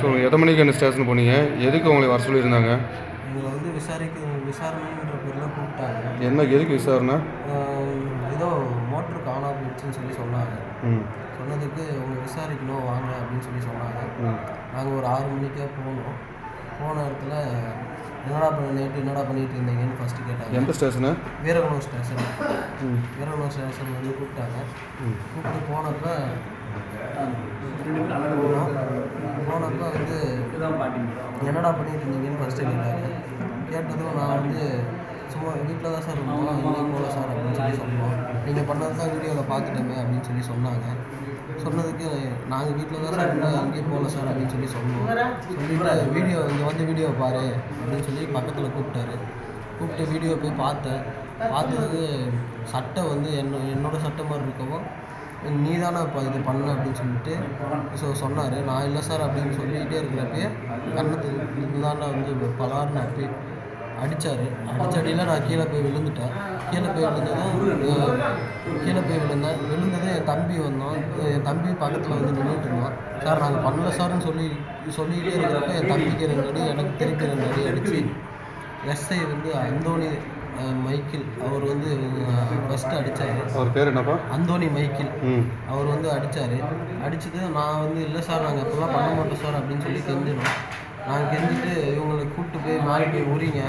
So எத்தனை மணிக்கு அந்த ஸ்டேஷன் போனீங்க? எதுக்கு உங்களை வர சொல்லியிருந்தாங்க? எங்களை வந்து விசாரிக்க விசாரணைன்ற பேரில் கூப்பிட்டாங்க. என்ன எதுக்கு விசாரணை? ஏதோ மோட்ரு காணாம போயிடுச்சுன்னு சொல்லி சொன்னாங்க. ம். சொன்னதுக்கு உங்க விசாரிக்கணும் வாங்க அப்படின்னு சொல்லி சொன்னாங்க. ம். நாங்கள் ஒரு ஆறு மணிக்கே போனோம். போன இடத்துல என்னடா பண்ண நேற்று என்னடா பண்ணிட்டு இருந்தீங்கன்னு ஃபஸ்ட்டு கேட்டாங்க. எந்த ஸ்டேஷனு? வீரகுணம் ஸ்டேஷன். ம். வீரகுணம் ஸ்டேஷன் வந்து கூப்பிட்டாங்க. ம். கூப்பிட்டு போனப்ப போனோம். போனப்ப வந்து என்னடா பண்ணிட்டு இருந்தீங்கன்னு ஃபஸ்ட்டு கேட்டாங்க கேட்டதும் நான் வந்து சும்மா வீட்டில் தான் சார் இருந்தோம் எங்கேயும் போகல சார் அப்படின்னு சொல்லி சொன்னோம். நீங்கள் பண்ணது தான் வீடியோவில் பார்த்துட்டோமே அப்படின்னு சொல்லி சொன்னாங்க. சொன்னதுக்கு நாங்கள் வீட்டில் தான் சார் இருந்தோம் எங்கேயும் போகல சார் அப்படின்னு சொல்லி சொன்னோம். சொல்லிட்டு வீடியோ இங்கே வந்து வீடியோ பாரு அப்படின்னு சொல்லி பக்கத்தில் கூப்பிட்டாரு. கூப்பிட்டு வீடியோ போய் பார்த்தேன். பார்த்ததுக்கு சட்டை வந்து என்ன என்னோட சட்டை மாதிரி இருக்கவும் நீ தானே இப்போ இது பண்ண அப்படின்னு சொல்லிட்டு ஸோ சொன்னார். நான் இல்லை சார் அப்படின்னு சொல்லிகிட்டே இருக்கிறப்பயே கண்ணத்துக்கு இருந்து தாண்டா வந்து பலார்னு அப்படி அடித்தார் அடிச்சடியில் நான் கீழே போய் விழுந்துட்டேன். கீழே போய் விழுந்ததும் கீழே போய் விழுந்தேன். விழுந்ததும் என் தம்பி வந்தோம் என் தம்பி பக்கத்தில் வந்து நின்றுட்டு இருந்தான். சார் நாங்கள் பண்ணல சார்னு சொல்லி சொல்லிக்கிட்டே இருக்கிறப்ப என் தம்பிக்கு ரெண்டு அடி எனக்கு திருப்பி ரெண்டு அடி அடிச்சு எஸ்ஐ வந்து அந்தோணி மைக்கேல். அவர் வந்து ஃபஸ்ட்டு அடித்தார் அவர் பேர் என்னப்பா? அந்தோணி மைக்கேல். அவர் வந்து அடித்தார் அடிச்சது நான் வந்து இல்லை சார் நாங்கள் இப்போலாம் பண்ண மாட்டோம் சார் அப்படின்னு சொல்லி கெஞ்சினோம். நாங்கள் கெஞ்சிட்டு இவங்களை கூப்பிட்டு போய் மேலே போய் உரிங்க.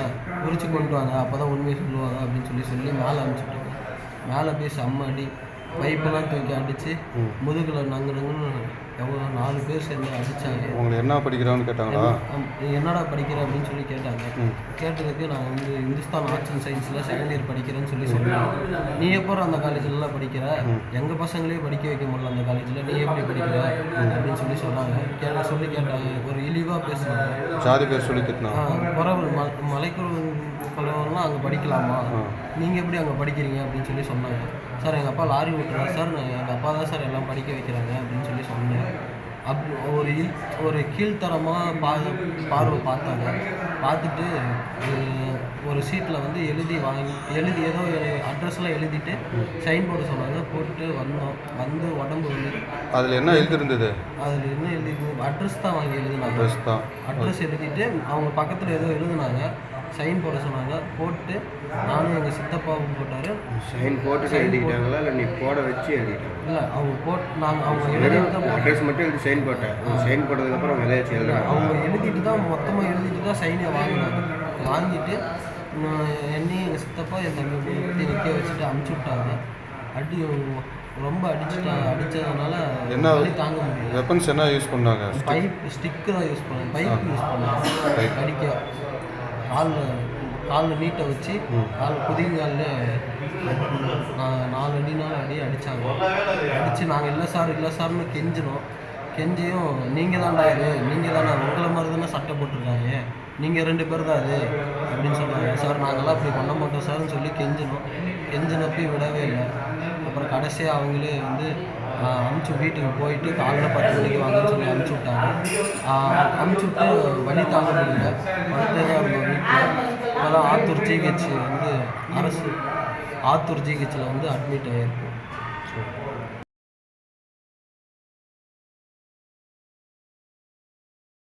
உரிச்சு கொண்டு வாங்க. அப்போ தான் உண்மையை சொல்லுவாங்க அப்படின்னு சொல்லி சொல்லி மேலே அனுப்பிச்சுட்டோம். மேலே போய் செம்ம அடி. பைப்பெல்லாம் தூக்கி அடித்து. முதுகில் நங்கு நங்குன்னு எவ்வளோ நாலு பேர் சேர்ந்து அடித்தாங்க உங்களை என்ன படிக்கிறான்னு கேட்டாங்களா? நீ என்னடா படிக்கிற அப்படின்னு சொல்லி கேட்டாங்க. கேட்டதுக்கு நான் வந்து இந்துஸ்தான் ஆர்ட்ஸ் அண்ட் சயின்ஸில் செகண்ட் இயர் படிக்கிறேன்னு சொல்லி சொன்னேன் நீ எப்போ அந்த காலேஜ்லலாம் படிக்கிற? எங்கள் பசங்களே படிக்க வைக்க முடியல அந்த காலேஜில் நீ எப்படி படிக்கிற? அப்படின்னு சொல்லி சொன்னாங்க. கேட்ட சொல்லி கேட்டாங்க. ஒரு இழிவாக பேசுனாங்க. ஜாதி பேர் சொல்லி திட்டினா? குறவர் ம மலைக்குறவங்கலாம் அங்கே படிக்கலாமா? நீங்கள் எப்படி அங்கே படிக்கிறீங்க? அப்படின்னு சொல்லி சொன்னாங்க. சார் எங்கள் அப்பா லாரி ஓட்டுறாரு. சார் நான் எங்கள் அப்பா தான் சார் எல்லாம் படிக்க வைக்கிறாங்க அப்படின்னு சொல்லி சொன்னேன். அப் ஒரு இல் ஒரு கீழ்த்தரமாக பா பார்வை பார்த்தாங்க. பார்த்துட்டு ஒரு சீட்டில் வந்து எழுதி வாங்கி எழுதி ஏதோ அட்ரஸ்லாம் எழுதிட்டு சைன் போட சொன்னாங்க. போட்டுட்டு வந்தோம். வந்து உடம்பு வந்து அதில் என்ன எழுதிருந்தது? அதில் என்ன எழுதி அட்ரஸ் தான் வாங்கி எழுதினாங்க. ட்ரெஸ் தான். அட்ரஸ் எழுதிட்டு அவங்க பக்கத்தில் ஏதோ எழுதுனாங்க. சைன் போட சொன்னாங்க. போட்டு நானும் எங்கள் சித்தப்பாவும் போட்டார். சைன் போட்டு எழுதிக்கிட்டாங்களா இல்லை நீ போட வச்சு எழுதிட்டாங்க இல்லை அவங்க போட் நாங்கள் அவங்க எழுதிட்டு தான் அட்ரஸ் மட்டும் எழுதி சைன் போட்டேன். சைன் போட்டதுக்கப்புறம் அவங்க எதாச்சும் எழுதுறாங்க அவங்க எழுதிட்டு தான் மொத்தமாக எழுதிட்டு தான் சைனை வாங்கினாங்க. வாங்கிட்டு என்னையும் எங்கள் சித்தப்பா என் தம்பி நிற்க வச்சுட்டு அமுச்சு விட்டாங்க. அடி ரொம்ப அடிச்சுட்டா அடித்ததுனால என்ன தாங்க முடியல. வெப்பன்ஸ் என்ன யூஸ் பண்ணாங்க? பைப் ஸ்டிக்கு தான் யூஸ் பண்ணேன். பைப் யூஸ் பண்ணேன். அடிக்க. காலில் காலில் நீட்டை வச்சு கால் குதிங்காலில் நாலு அடி நாலு அடி அடித்தாங்க அடித்து நாங்கள் இல்லை சார் இல்லை சார்னு கெஞ்சினோம். கெஞ்சியும் நீங்கள் தான்டா இது நீங்கள் தானே உங்களை மாதிரி தானே சட்டை போட்டிருக்காங்க. நீங்கள் ரெண்டு பேர் தான் இது அப்படின்னு சொன்னாங்க. சார் நாங்கள்லாம் அப்படி பண்ண மாட்டோம் சார்னு சொல்லி கெஞ்சினோம். கெஞ்சினப்பையும் விடவே இல்லை. அப்புறம் கடைசியாக அவங்களே வந்து ஆஹ், அமுச்சு வீட்டுக்கு போயிட்டு காலைல பத்து மணிக்கு வாங்கன்னு சொல்லி அமுச்சு விட்டாங்க. ஆஹ், அமுச்சு விட்டு வழி தாங்க முடியல. அடுத்தது அவங்க வீட்டில் இப்போலாம் ஆத்தூர் ஜிஹெச் வந்து அரசு ஆத்தூர் ஜிஹெச்சில் வந்து அட்மிட் ஆகிருக்கு